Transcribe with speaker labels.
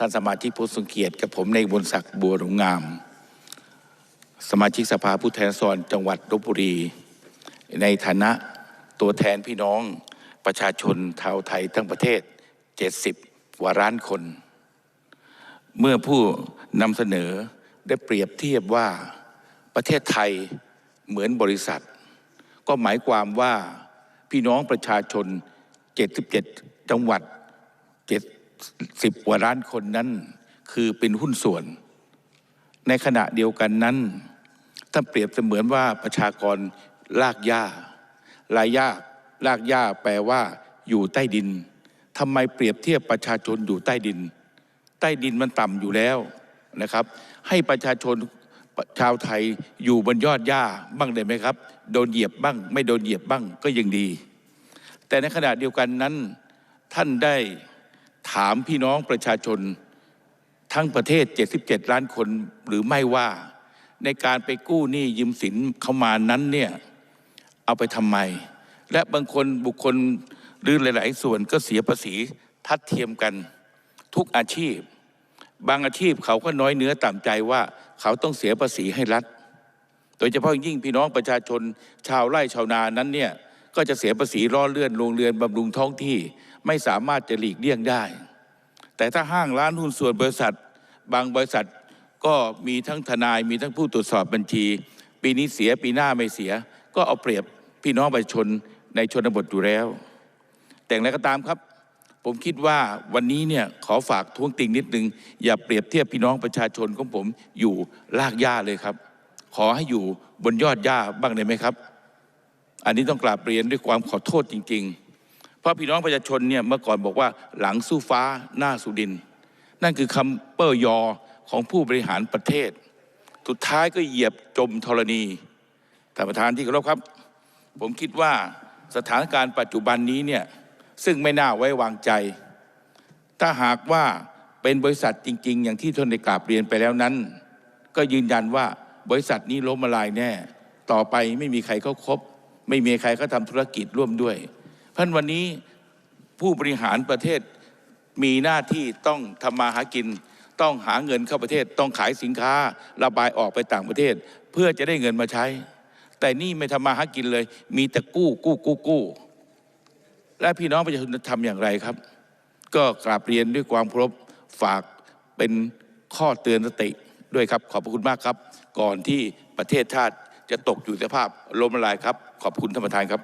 Speaker 1: ท่านสมาชิกผู้ทรงเกียรติกับผมในบนศักดิ์บัวหลวงงาม สมาชิกสภาผู้แทนราษฎรจังหวัดลบบุรี ในฐานะตัวแทนพี่น้องประชาชนชาวไทยทั้งประเทศ 70กว่าล้านคน เมื่อผู้นำเสนอได้เปรียบเทียบว่าประเทศไทยเหมือนบริษัท ก็หมายความว่าพี่น้องประชาชน 77 จังหวัด 70กว่าล้านคนนั้น คือเป็นหุ้นส่วน ในขณะเดียวกันนั้นถ้าเปรียบเสมือนว่าประชากรลากหญ้าลายหญ้าลากหญ้าแปลว่าอยู่ใต้ดินทำไมเปรียบเทียบประชาชนอยู่ใต้ดิน ใต้ดินมันต่ำอยู่แล้วนะครับ ให้ประชาชนชาวไทยอยู่บนยอดหญ้าบ้างได้ไหมครับ โดนเหยียบบ้าง ไม่โดนเหยียบบ้างก็ยังดี แต่ในขณะเดียวกันนั้นท่านได้ ถามพี่น้องประชาชนทั้งประเทศ 77 ล้านคนหรือไม่ว่า ในการไปกู้หนี้ยืมสินเข้ามานั้นเนี่ยเอาไปทำไม และบางคนบุคคลหรือหลาย ๆ ส่วนก็เสียภาษีทัดเทียมกันทุกอาชีพ บางอาชีพเขาก็น้อยเนื้อต่ำใจว่าเขาต้องเสียภาษีให้รัฐ โดยเฉพาะยิ่งพี่น้องประชาชนชาวไร่ชาวนานั้นเนี่ยก็จะเสียภาษีล้อเลื่อนโรงเรือนบำรุงท้องที่ไม่สามารถจะหลีกเลี่ยงได้ แต่ถ้าห้างร้านหุ้นส่วนบริษัท บางบริษัทก็มีทั้งทนายมีทั้งผู้ตรวจสอบบัญชี ปีนี้เสียปีหน้าไม่เสีย ก็เอาเปรียบพี่น้องประชาชนในชนบทอยู่แล้ว แต่อย่างไรก็ตามครับ ผมคิดว่าวันนี้เนี่ยขอฝากท้วงติงนิดนึง อย่าเปรียบเทียบพี่น้องประชาชนของผมอยู่ลากหญ้าเลยครับ ขอให้อยู่บนยอดหญ้าบ้างได้ไหมครับ อันนี้ต้องกราบเรียนด้วยความขอโทษจริง ๆ เพราะพี่น้องประชาชนเนี่ยเมื่อก่อนบอกว่าหลังสู้ฟ้าหน้าสู่ดิน นั่นคือคำเป้อยอของผู้บริหารประเทศ สุดท้ายก็เหยียบจมธรณีท่านประธานที่เคารพครับ ผมคิดว่าสถานการณ์ปัจจุบันนี้เนี่ยซึ่งไม่น่าไว้วางใจ ถ้าหากว่าเป็นบริษัทจริง ๆ อย่างที่ท่านได้กราบเรียนไปแล้วนั้น ก็ยืนยันว่าบริษัทนี้ล้มละลายแน่ ต่อไปไม่มีใครเขาครบไม่มีใครเขาทำธุรกิจร่วมด้วย เพรานวันนี้ผู้บริหารประเทศมีหน้าที่ต้องทำมาหากิน ต้องหาเงินเข้าประเทศ ต้องขายสินค้าระบายออกไปต่างประเทศ เพื่อจะได้เงินมาใช้ แต่นี่ไม่ทำมาหากินเลย มีแต่กู้กู้กู้กู้ และพี่น้องประชาชนจะทำอย่างไรครับ ก็กราบเรียนด้วยความเคารพฝากเป็นข้อเตือนสติด้วยครับ ขอบพระคุณมากครับ ก่อนที่ประเทศชาติจะตกอยู่สภาพล้มละลายครับ ขอบคุณท่านประธานครับ